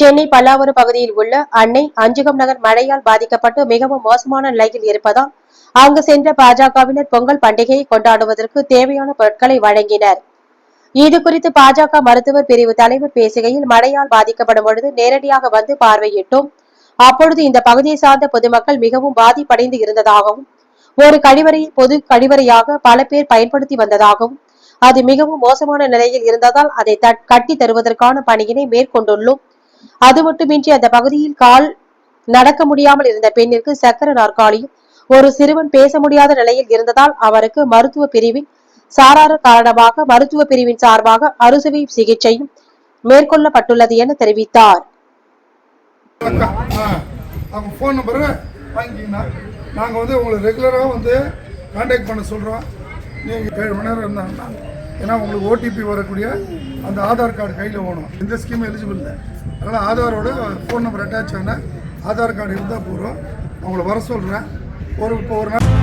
சென்னை பல்லாவரம் பகுதியில் உள்ள அன்னை அஞ்சுகம் நகர் மழையால் பாதிக்கப்பட்டு மிகவும் மோசமான நிலையில் இருப்பதால் அங்கு சென்ற பாஜகவினர் பொங்கல் பண்டிகையை கொண்டாடுவதற்கு தேவையான பொருட்களை வழங்கினர். இது குறித்து பாஜக மருத்துவர் பிரிவு தலைவர் பேசுகையில் மழையால் பாதிக்கப்படும் பொழுது நேரடியாக வந்து பார்வையிட்டோம். அப்பொழுது இந்த பகுதியை சார்ந்த பொதுமக்கள் மிகவும் பாதிப்படைந்து இருந்ததாகவும் ஒரு கழிவறையை பொது கழிவறையாக பல பேர் பயன்படுத்தி வந்ததாகவும் அது மிகவும் மோசமான நிலையில் இருந்ததால் அதை கட்டி தருவதற்கான பணியினை மேற்கொண்டுள்ளோம். அது மட்டுமின்றி அந்த பகுதியில் கால் நடக்க முடியாமல் இருந்த பெண்ணிற்கு சக்கர நாற்காலியும் ஒரு சிறுவன் பேச முடியாத நிலையில் இருந்ததால் அவருக்கு மருத்துவ பிரிவின் சாரார காரணமாக மருத்துவ பிரிவின் சார்பாக அறுசுவை சிகிச்சையும் மேற்கொள்ளப்பட்டுள்ளது என தெரிவித்தார். வணக்கம் அவங்க ஃபோன் நம்பரு வாங்கிக்கிங்கண்ணா நாங்கள் வந்து உங்களை ரெகுலராக வந்து கான்டாக்ட் பண்ண சொல்கிறோம் நீங்கள் ஏழு மணி நேரம் இருந்தாங்கன்னா ஏன்னா உங்களுக்கு ஓடிபி வரக்கூடிய அந்த ஆதார் கார்டு கையில் வேணும். இந்த ஸ்கீம் எலிஜிபிள் இல்லை. அதனால் ஆதாரோட ஃபோன் நம்பர் அட்டாச் ஆன ஆதார் கார்டு இருந்தால் போகிறோம் அவங்கள வர சொல்கிறேன் ஒரு இப்போ ஒரு நாள்